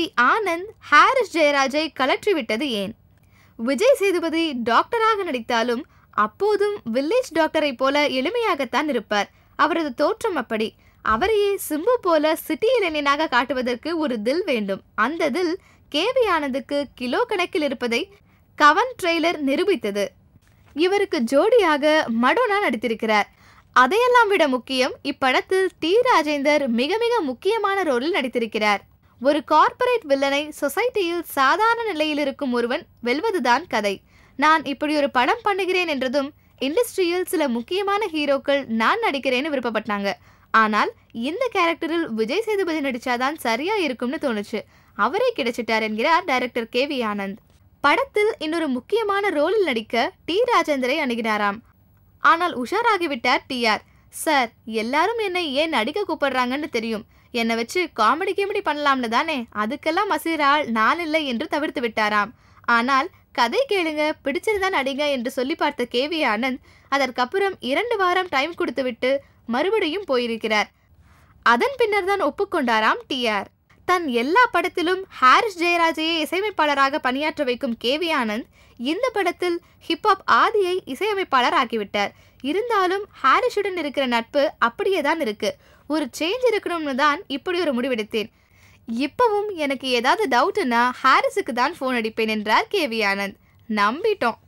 ஆனந்த் ஹாரிஸ் ஜெயராஜை கலற்றிவிட்டது ஏன்? விஜய் சேதுபதி டாக்டராக நடித்தாலும் அப்போதும் வில்லேஜ் டாக்டரை போல எளிமையாகத்தான் இருப்பார். அவரது தோற்றம் அப்படி. அவரையே சிம்பு போல சிட்டி இளைஞனாக காட்டுவதற்கு ஒரு தில் வேண்டும். அந்த தில் கேவி ஆனந்துக்கு கிலோ கணக்கில் இருப்பதை கவன் ட்ரெய்லர் நிரூபித்தது. இவருக்கு ஜோடியாக மடோனா நடித்திருக்கிறார். அதையெல்லாம் விட முக்கியம் இப்படத்தில் டி ராஜேந்தர் மிக மிக முக்கியமான ரோலில் நடித்திருக்கிறார். ஒரு கார்ப்பரேட் வில்லனை சொசைட்டியில் சாதாரண நிலையில் இருக்கும் ஒருவன் வெல்வதுதான் கதை. நான் இப்படி ஒரு படம் பண்ணுகிறேன் என்றதும் இண்டஸ்ட்ரியில் சில முக்கியமான ஹீரோக்கள் நான் நடிக்கிறேன்னு விருப்பப்பட்டாங்க. ஆனால் இந்த கேரக்டரில் விஜய் சேதுபதி நடிச்சாதான் சரியா இருக்கும்னு தோணுச்சு. அவரே கிடைச்சிட்டார் என்கிறார் டைரக்டர் கே வி ஆனந்த். படத்தில் இன்னொரு முக்கியமான ரோலில் நடிக்க டி. ராஜேந்தரை அணுகினாராம். ஆனால் உஷாராகிவிட்டார் டிஆர் சார் எல்லாரும் என்னை ஏன் நடிக்க கூப்பிடுறாங்கன்னு தெரியும். என்னை வச்சு காமெடி கிமெடி பண்ணலாம்னு தானே. அதுக்கெல்லாம் மசீரால் நான் இல்லை என்று தவிர்த்து விட்டாராம். ஆனால் கதை கேளுங்க பிடிச்சிருந்தா நடிங்க என்று சொல்லி பார்த்த கேவி ஆனந்த் அதற்கப்புறம் இரண்டு வாரம் டைம் கொடுத்துவிட்டு மறுபடியும் போயிருக்கிறார். அதன் பின்னர் தான் ஒப்புக்கொண்டாராம் டிஆர் தன் எல்லா படத்திலும் ஹாரிஸ் ஜெயராஜையே இசையமைப்பாளராக பணியாற்ற வைக்கும் கேவி ஆனந்த் இந்த படத்தில் ஹிப்ஹாப் ஆதியை இசையமைப்பாளர் ஆக்கிவிட்டார் இருந்தாலும் ஹாரிஷுடன் இருக்கிற நட்பு அப்படியே தான் இருக்கு. ஒரு சேஞ்ச் இருக்கணும்னு தான் இப்படி ஒரு முடிவெடுத்தேன் இப்பவும் எனக்கு ஏதாவது டவுட்டுன்னா ஹாரிஸுக்கு தான் ஃபோன் அடிப்பேன் என்றார் கேவி ஆனந்த். நம்பிட்டோம்.